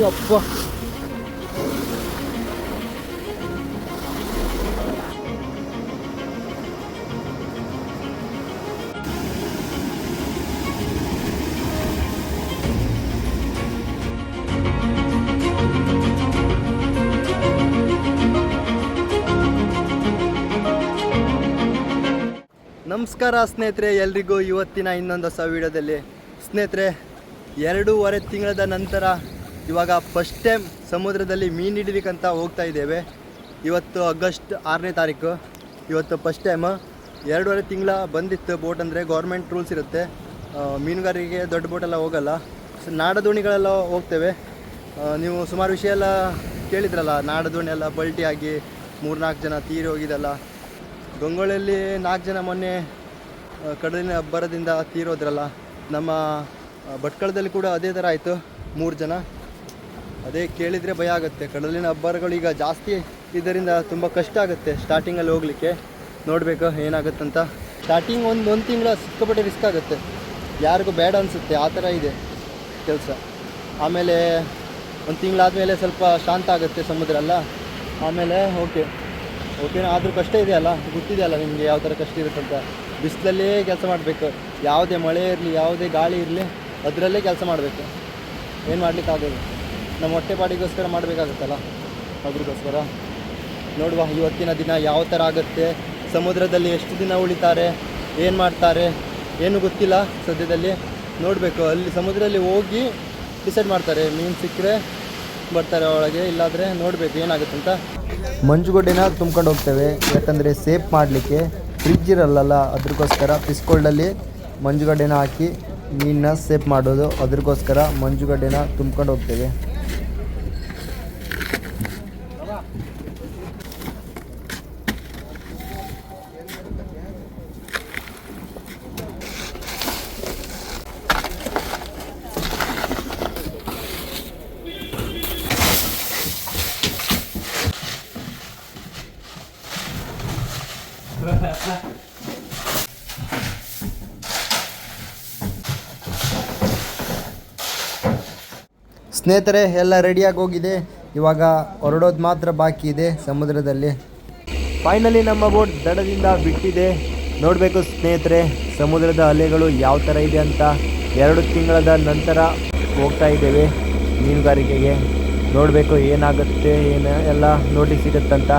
ಯಪ್ಪ ನಮಸ್ಕಾರ ಸ್ನೇಹಿತರೆ ಎಲ್ರಿಗೂ ಇವತ್ತಿನ ಇನ್ನೊಂದು ಹೊಸ ವೀಡಿಯೋದಲ್ಲಿ. ಸ್ನೇಹಿತರೆ ಎರಡೂವರೆ ತಿಂಗಳದ ನಂತರ ಇವಾಗ ಫಸ್ಟ್ ಟೈಮ್ ಸಮುದ್ರದಲ್ಲಿ ಮೀನು ಹಿಡಿಲಿಕ್ಕಂತ ಹೋಗ್ತಾ ಇದ್ದೇವೆ. ಇವತ್ತು ಆಗಸ್ಟ್ ಆರನೇ ತಾರೀಕು. ಇವತ್ತು ಫಸ್ಟ್ ಟೈಮು ಎರಡೂವರೆ ತಿಂಗಳ ಬಂದಿತ್ತು ಬೋಟ್ ಅಂದರೆ ಗೌರ್ಮೆಂಟ್ ರೂಲ್ಸ್ ಇರುತ್ತೆ. ಮೀನುಗಾರಿಕೆ ದೊಡ್ಡ ಬೋಟೆಲ್ಲ ಹೋಗಲ್ಲ. ನಾಡದೋಣಿಗಳೆಲ್ಲ ನಾಡ ದೋಣಿಗಳೆಲ್ಲ ಹೋಗ್ತೇವೆ ನೀವು ಸುಮಾರು ವಿಷಯ ಎಲ್ಲ ಕೇಳಿದ್ರಲ್ಲ ನಾಡದೋಣಿ ಎಲ್ಲ ಪಲ್ಟಿ ಆಗಿ ಮೂರ್ನಾಲ್ಕು ಜನ ತೀರಿ ಹೋಗಿದಲ್ಲ ಗಂಗೊಳ್ಳಿಯಲ್ಲಿ ನಾಲ್ಕು ಜನ ಮೊನ್ನೆ ಕಡಲಿನ ಅಬ್ಬರದಿಂದ ತೀರೋದ್ರಲ್ಲ, ನಮ್ಮ ಭಟ್ಕಳದಲ್ಲಿ ಕೂಡ ಅದೇ ಥರ ಆಯಿತು, ಮೂರು ಜನ. ಅದೇ ಕೇಳಿದರೆ ಭಯ ಆಗುತ್ತೆ. ಕಡಲಿನ ಅಬ್ಬರಗಳು ಈಗ ಜಾಸ್ತಿ ಇದರಿಂದ ತುಂಬ ಕಷ್ಟ ಆಗುತ್ತೆ ಸ್ಟಾರ್ಟಿಂಗಲ್ಲಿ ಹೋಗಲಿಕ್ಕೆ. ನೋಡಬೇಕು ಏನಾಗುತ್ತಂತ. ಸ್ಟಾರ್ಟಿಂಗ್ ಒಂದು ಒಂದು ತಿಂಗಳು ಸಿಕ್ಕಾಪಟ್ಟೆ ರಿಸ್ಕ್ ಆಗುತ್ತೆ. ಯಾರಿಗೂ ಬೇಡ ಅನಿಸುತ್ತೆ, ಆ ಥರ ಇದೆ ಕೆಲಸ. ಆಮೇಲೆ ಒಂದು ತಿಂಗಳಾದಮೇಲೆ ಸ್ವಲ್ಪ ಶಾಂತ ಆಗುತ್ತೆ ಸಮುದ್ರ ಅಲ್ಲ ಆಮೇಲೆ ಓಕೆ ಓಕೆ ಆದರೂ ಕಷ್ಟ ಇದೆಯಲ್ಲ ಗೊತ್ತಿದೆಯಲ್ಲ ನಿಮಗೆ ಯಾವ ಥರ ಕಷ್ಟ ಇರುತ್ತಂತ ಬಿಸಿಲಲ್ಲೇ ಕೆಲಸ ಮಾಡಬೇಕು. ಯಾವುದೇ ಮಳೆ ಇರಲಿ, ಯಾವುದೇ ಗಾಳಿ ಇರಲಿ, ಅದರಲ್ಲೇ ಕೆಲಸ ಮಾಡಬೇಕು. ಏನು ಮಾಡಲಿಕ್ಕಾಗೋದು ನಮ್ಮ ಹೊಟ್ಟೆಪಾಡಿಗೋಸ್ಕರ ಮಾಡಬೇಕಾಗುತ್ತಲ್ಲ? ಅದಕ್ಕೋಸ್ಕರ ನೋಡುವ, ಇವತ್ತಿನ ದಿನ ಯಾವ ಥರ ಆಗುತ್ತೆ? ಸಮುದ್ರದಲ್ಲಿ ಎಷ್ಟು ದಿನ ಉಳಿತಾರೆ? ಏನು ಮಾಡ್ತಾರೆ? ಏನು ಗೊತ್ತಿಲ್ಲ ಸದ್ಯದಲ್ಲಿ. ನೋಡಬೇಕು, ಅಲ್ಲಿ ಸಮುದ್ರದಲ್ಲಿ ಹೋಗಿ ಡಿಸೈಡ್ ಮಾಡ್ತಾರೆ. ಮೀನು ಸಿಕ್ಕರೆ ಬರ್ತಾರೆ ಒಳಗೆ, ಇಲ್ಲಾದರೆ ನೋಡಬೇಕು ಏನಾಗುತ್ತೆ ಅಂತ. ಮಂಜುಗಡ್ಡೆನ ತುಂಬ್ಕೊಂಡು ಹೋಗ್ತೇವೆ. ಯಾಕಂದರೆ ಸೇಫ್ ಮಾಡಲಿಕ್ಕೆ ಫ್ರಿಜ್ ಇರಲ್ಲಲ್ಲ ಅದಕ್ಕೋಸ್ಕರ ಪಿಸ್ಕೋಲ್ಡಲ್ಲಿ ಮಂಜುಗಡ್ಡೆನ ಹಾಕಿ ಮೀನನ್ನ ಸೇಫ್ ಮಾಡೋದು. ಅದಕ್ಕೋಸ್ಕರ ಮಂಜುಗಡ್ಡೆನ ತುಂಬ್ಕೊಂಡು ಹೋಗ್ತೇವೆ. ಸ್ನೇಹಿತರೆ, ಎಲ್ಲ ರೆಡಿಯಾಗಿ ಹೋಗಿದೆ. ಇವಾಗ ಹೊರಡೋದು ಮಾತ್ರ ಬಾಕಿ ಇದೆ ಸಮುದ್ರದಲ್ಲಿ. ಫೈನಲಿ ನಮ್ಮ ಬೋಟ್ ದಡದಿಂದ ಬಿಟ್ಟಿದೆ. ನೋಡಬೇಕು ಸ್ನೇಹಿತರೆ, ಸಮುದ್ರದ ಅಲೆಗಳು ಯಾವ ಥರ ಇದೆ ಅಂತ ಎರಡು ತಿಂಗಳದ ನಂತರ ಹೋಗ್ತಾ ಇದ್ದೇವೆ ಮೀನುಗಾರಿಕೆಗೆ. ನೋಡಬೇಕು ಏನಾಗುತ್ತೆ, ಏನು ಎಲ್ಲ ನೋಡಿ ಸಿಗುತ್ತಂತ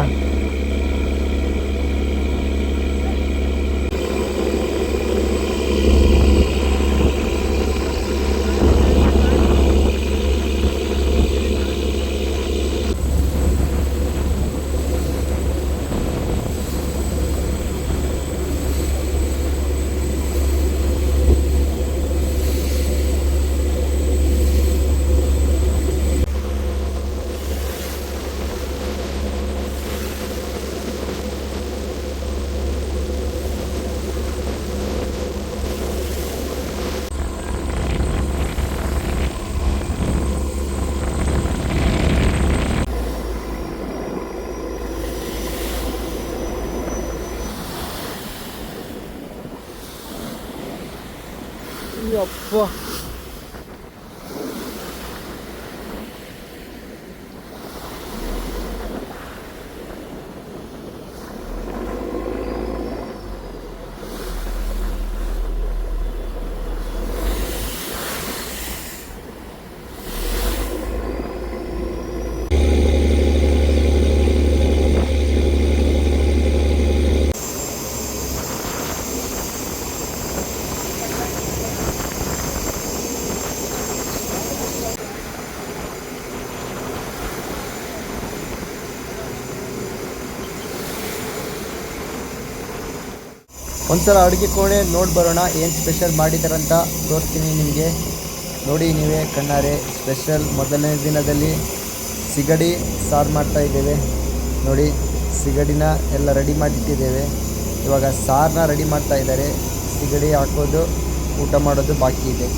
ಯಪ್ಪ ಒಂದ್ಸಲ ಅಡುಗೆ ಕೋಣೆ ನೋಡಿ ಬರೋಣ, ಏನು ಸ್ಪೆಷಲ್ ಮಾಡಿದಾರಂತ ತೋರಿಸ್ತೀನಿ ನಿಮಗೆ. ನೋಡಿ ನೀವೇ ಕಣ್ಣಾರೆ ಸ್ಪೆಷಲ್ ಮೊದಲನೇ ದಿನದಲ್ಲಿ ಸಿಗಡಿ ಸಾರು ಮಾಡ್ತಾ ಇದ್ದೇವೆ. ನೋಡಿ, ಸಿಗಡಿನ ಎಲ್ಲ ರೆಡಿ ಮಾಡಿಟ್ಟಿದ್ದೇವೆ. ಇವಾಗ ಸಾರನ್ನ ರೆಡಿ ಮಾಡ್ತಾ ಇದ್ದಾರೆ. ಸಿಗಡಿ ಹಾಕೋದು, ಊಟ ಮಾಡೋದು ಬಾಕಿ ಇದೆ.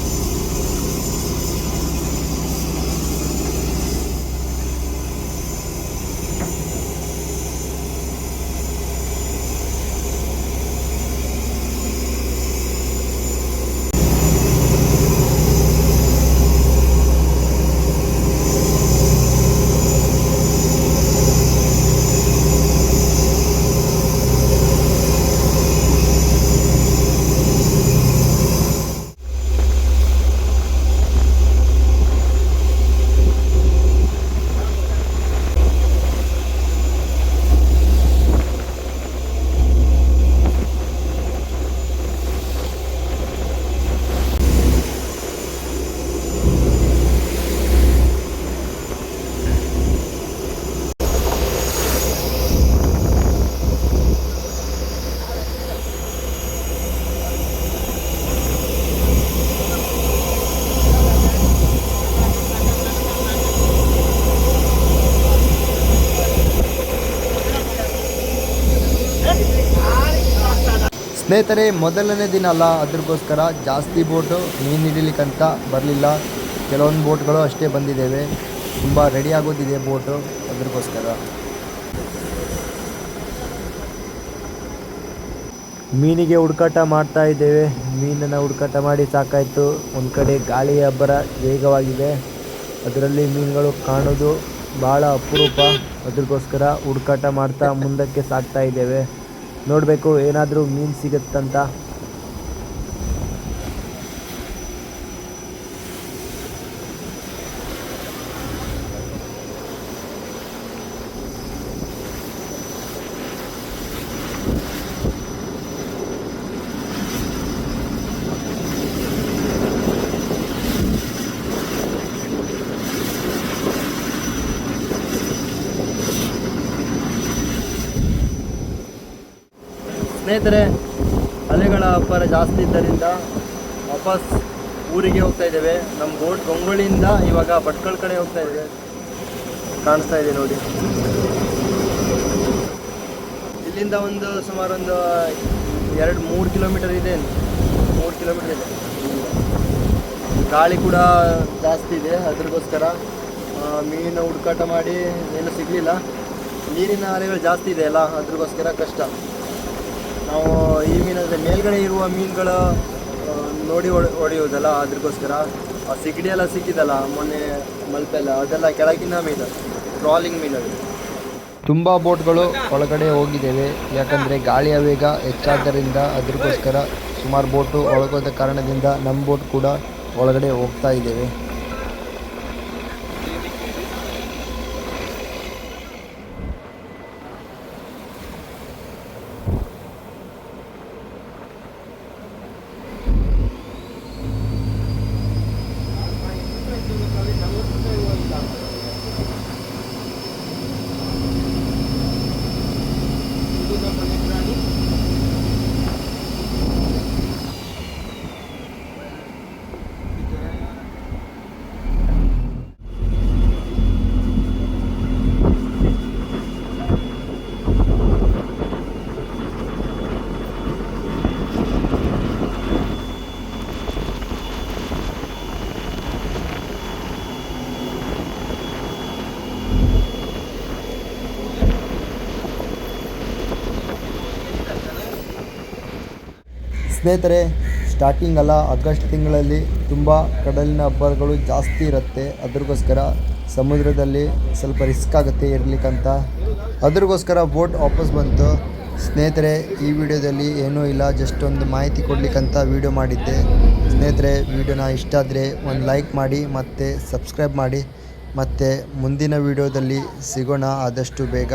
ಸ್ನೇಹಿತರೆ, ಮೊದಲನೇ ದಿನ ಅಲ್ಲ ಅದಕ್ಕೋಸ್ಕರ ಜಾಸ್ತಿ ಬೋಟು, ಮೀನು ಹಿಡೀಲಿಕ್ಕಂತ ಬರಲಿಲ್ಲ. ಕೆಲವೊಂದು ಬೋಟ್ಗಳು ಅಷ್ಟೇ ಬಂದಿದ್ದೇವೆ. ತುಂಬ ರೆಡಿ ಆಗೋದಿದೆ ಬೋಟು ಅದಕ್ಕೋಸ್ಕರ ಮೀನಿಗೆ ಹುಡುಕಾಟ ಮಾಡ್ತಾ ಇದ್ದೇವೆ. ಮೀನನ್ನು ಹುಡುಕಾಟ ಮಾಡಿ ಸಾಕಾಯಿತು. ಒಂದು ಕಡೆ ಗಾಳಿಯ ಅಬ್ಬರ ವೇಗವಾಗಿದೆ. ಅದರಲ್ಲಿ ಮೀನುಗಳು ಕಾಣೋದು ಭಾಳ ಅಪರೂಪ. ಅದಕ್ಕೋಸ್ಕರ ಹುಡುಕಾಟ ಮಾಡ್ತಾ ಮುಂದಕ್ಕೆ ಸಾಕ್ತಾ ಇದ್ದೇವೆ. ನೋಡಬೇಕು ಏನಾದರೂ ಮೀನು ಸಿಗುತ್ತಂತ. ಸ್ನೇಹಿತರೆ, ಅಲೆಗಳ ಅಬ್ಬರ ಜಾಸ್ತಿ ಇದ್ದರಿಂದ ವಾಪಸ್ ಊರಿಗೆ ಹೋಗ್ತಾ ಇದ್ದೇವೆ. ನಮ್ಮ ಬೋಟ್ ಗಂಗೊಳ್ಳಿಯಿಂದ ಇವಾಗ ಭಟ್ಕಳ ಕಡೆ ಹೋಗ್ತಾ ಇದ್ದೇವೆ. ಕಾಣಿಸ್ತಾ ಇದೆ ನೋಡಿ. ಇಲ್ಲಿಂದ ಒಂದು ಸುಮಾರು ಒಂದು ಎರಡು ಮೂರು ಕಿಲೋಮೀಟರ್ ಇದೆ. ಮೂರು ಕಿಲೋಮೀಟರ್ ಇದೆ. ಗಾಳಿ ಕೂಡ ಜಾಸ್ತಿ ಇದೆ ಅದ್ರಿಗೋಸ್ಕರ. ಮೀನು ಹುಡುಕಾಟ ಮಾಡಿ ಏನು ಸಿಗಲಿಲ್ಲ. ನೀರಿನ ಅಲೆಗಳು ಜಾಸ್ತಿ ಇದೆ ಅಲ್ಲ, ಅದ್ರಿಗೋಸ್ಕರ ಕಷ್ಟ. ನಾವು ಈ ಮೀನಂದರೆ ಮೇಲ್ಗಡೆ ಇರುವ ಮೀನುಗಳ ನೋಡಿ ಹೊಡೆ ಹೊಡೆಯುವುದಲ್ಲ ಅದಕ್ಕೋಸ್ಕರ ಆ ಸಿಗಡಿ ಎಲ್ಲ ಸಿಕ್ಕಿದಲ್ಲ, ಮೊನ್ನೆ ಮಲ್ಪೆಲ್ಲ ಅದೆಲ್ಲ ಕೆಳಗಿನ ಮೀನು ಟ್ರಾಲಿಂಗ್ ಮೀನುಗಳು ತುಂಬ ಬೋಟ್ಗಳು ಒಳಗಡೆ ಹೋಗಿದ್ದೇವೆ. ಯಾಕಂದರೆ ಗಾಳಿಯ ವೇಗ ಹೆಚ್ಚಾದ್ದರಿಂದ ಅದಕ್ಕೋಸ್ಕರ ಸುಮಾರು ಬೋಟು ಒಳಗೋದ ಕಾರಣದಿಂದ ನಮ್ಮ ಬೋಟ್ ಕೂಡ ಒಳಗಡೆ ಹೋಗ್ತಾ ಇದ್ದೇವೆ. ಸ್ನೇಹಿತರೆ ಸ್ಟಾರ್ಟಿಂಗ್ ಅಲ್ಲ, ಆಗಸ್ಟ್ ತಿಂಗಳಲ್ಲಿ ತುಂಬ ಕಡಲಿನ ಅಬ್ಬರಗಳು ಜಾಸ್ತಿ ಇರುತ್ತೆ. ಅದ್ರಗೋಸ್ಕರ ಸಮುದ್ರದಲ್ಲಿ ಸ್ವಲ್ಪ ರಿಸ್ಕ್ ಆಗುತ್ತೆ ಇರಲಿಕ್ಕಂತ ಅದ್ರಗೋಸ್ಕರ ಬೋಟ್ ವಾಪಸ್ ಬಂತು. ಸ್ನೇಹಿತರೆ, ಈ ವಿಡಿಯೋದಲ್ಲಿ ಏನೂ ಇಲ್ಲ ಜಸ್ಟ್ ಒಂದು ಮಾಹಿತಿ ಕೊಡಲಿಕ್ಕಂತ ವಿಡಿಯೋ ಮಾಡಿದ್ದೆ. ಸ್ನೇಹಿತರೆ ವಿಡಿಯೋನ ಇಷ್ಟ ಆದರೆ ಒಂದು ಲೈಕ್ ಮಾಡಿ, ಮತ್ತು ಸಬ್ಸ್ಕ್ರೈಬ್ ಮಾಡಿ. ಮತ್ತು ಮುಂದಿನ ವಿಡಿಯೋದಲ್ಲಿ ಸಿಗೋಣ ಆದಷ್ಟು ಬೇಗ.